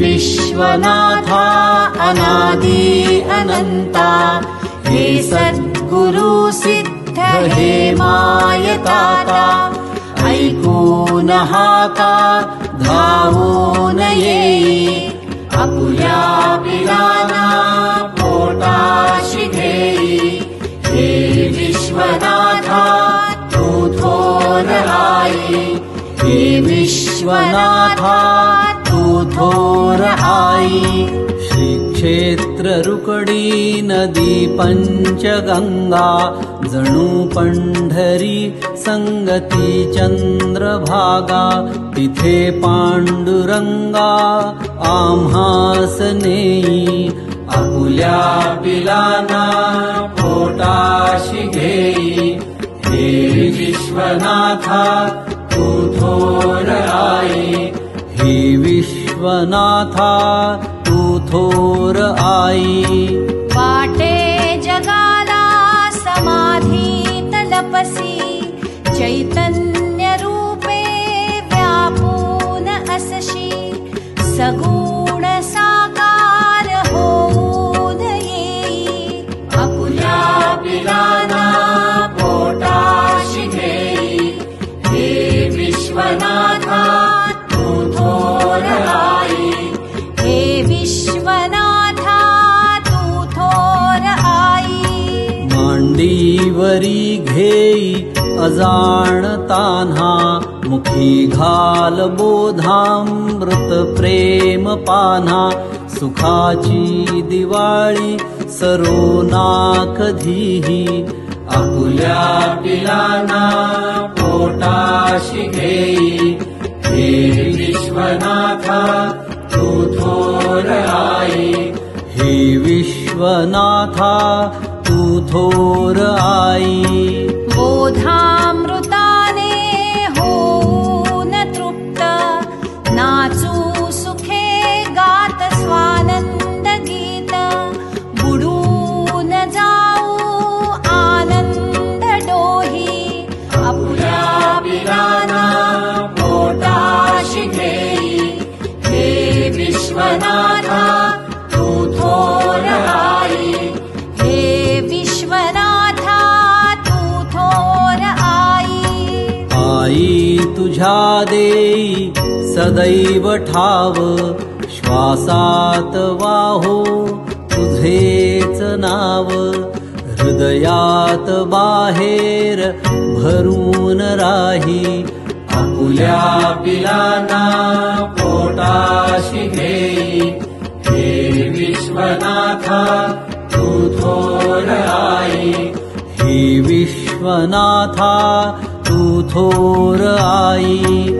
विश्वनाथा अनादि अनन्ता। हे सद्गुरु सिद्ध हे मायताता ऐको नहाका धावो न येई आपुल्या पिलाना पोटाशी घेई। हे विश्वनाथा तू थोर आई। हे विश्वनाथा तू थोर आई श्रीक्षेत्र रुकडी नदी पञ्चगङ्गा जणु पण्ढरी सङ्गती चन्द्रभागा तिथे पाण्डुरङ्गा आम्हासनेयी। आपुल्या पिलाना पोटाशी घेई हे विश्वनाथा आई हे विश्वनाथा तू थोर आई। वाटे जगाला समाधी चैतन्यरूपे वरी घेई अजाणतान्हा मुखी घाल बोधामृत प्रेम पान्हा सुखाची दिवाळी सरोना कधीही आपुल्या पिलाना पोटाशी घेई हे विश्वनाथा तू थोर आई हे विश्वनाथा थोर आई बोधामृताने होऊन तृप्त। नाचू सुखे गात स्वानंद गीत। बुडून जाऊ आनंद डोही। पोटाशी घेई। हे विश्वनाथा तुझ्या देई सदैव ठाव श्वासात वाहो तुझेच नाव हृदयात बाहेर भरून राही आपुल्या पिलाना पोटाशी घेई. हे विश्वनाथा तू थोर आई विश्व विश्वनाथा तू थोर आई